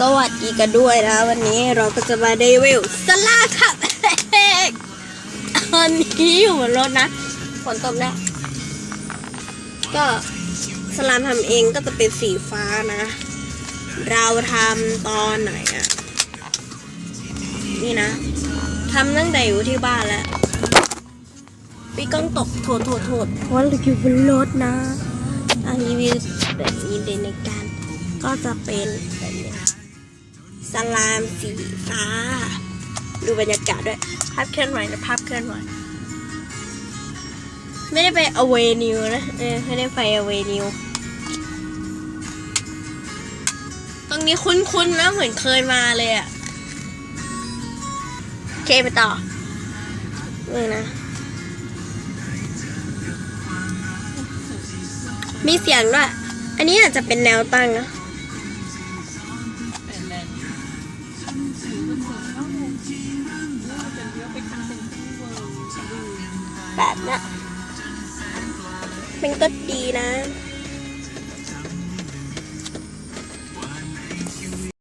สวัสดีกันด้วยนะ วันนี้เราก็จะมารีวิวสลาครับตอนนี้อยู่บนรถนะฝนตกน่ก็สลามทำเองก็จะเป็นสีฟ้านะ เราทำตอนไหนอะนี่นะทำตั้งแต่อยู่ที่บ้านแล้วพี่ก้องตกโทษโทษโทษเพราะว่าเราอยู่บนรถนะอะรีวิวแบบนี้เดในการก็จะเป็นแบบนี้ ลามสีฟ้า ดูบรรยากาศด้วย ภาพเคลื่อนไหวนะภาพเคลื่อนไหว ไม่ได้ไปอเวนิวนะ เออ ไม่ได้ไปอเวนิว ตรงนี้คุ้นๆนะ เหมือนเคยมาเลยอะโอเคไปต่อ นี่นะมีเสียงด้วย อันนี้อาจจะเป็นแนวตั้งนะ แบบเนี้ยมันก็ดีนะ